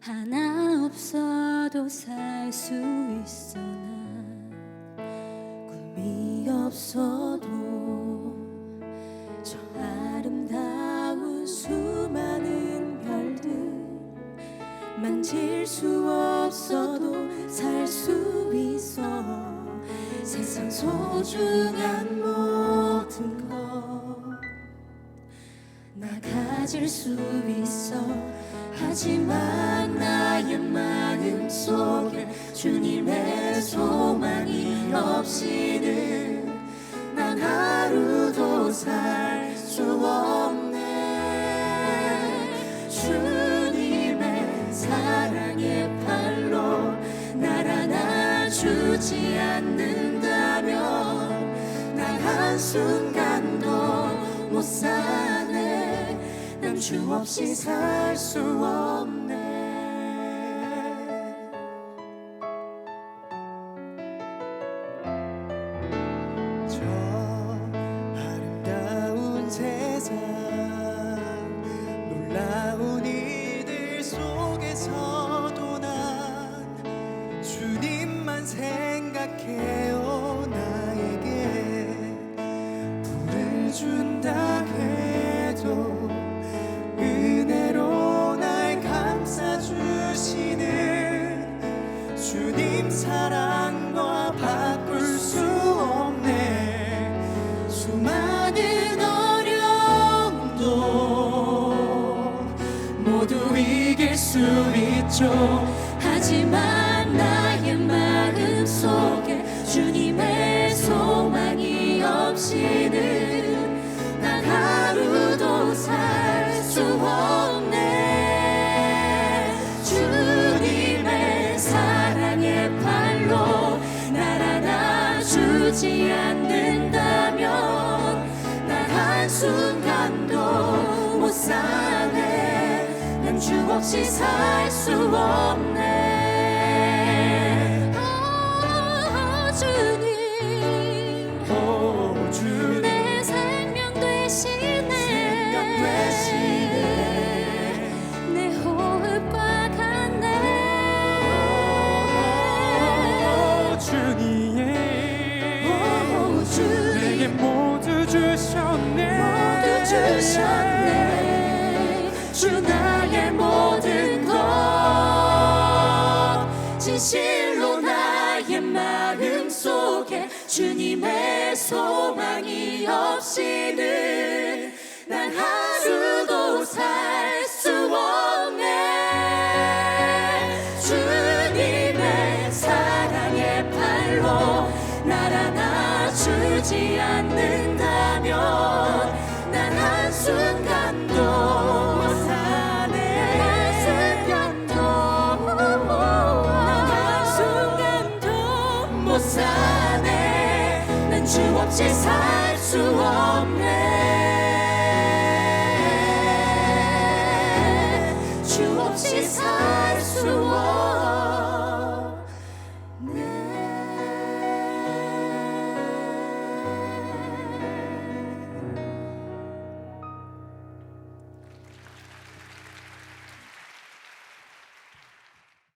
하나 없어도 살 수 있어 난 꿈이 없어도 저 아름다운 수많은 별들 만질 수 없어도 살 수 있어. 세상 소중한 모든 것 나 가질 수 있어 하지만 나의 마음 속에 주님의 소망이 없이는 난 하루도 살 수 없네. 주님의 사랑의 팔로 날 안아주지 않는다면 난 한순간도 난주 없이 살 수 없네. 저 아름다운 세상 놀라운 이들 속에서도 난 주님만 생각해요 모두 이길 수 있죠. 하지만 나의 마음 속에 주님의 소망이 없이는 난 하루도 살 수 없네. 주님의 사랑의 팔로 날 안아주지 않는다면 난 한순간도 못난 주 없이 살 수 없네. 아, 주님 오 주님 내 생명 되시네. 생명 되시네. 내 호흡과 같네. 오 주님 오, 주님 내게 모두 주셨네. 모두 주셨네 주님의 소망이 없이는 난 하루도 살 수 없네. 주님의 사랑의 팔로 날 안아주지 않는 없이 살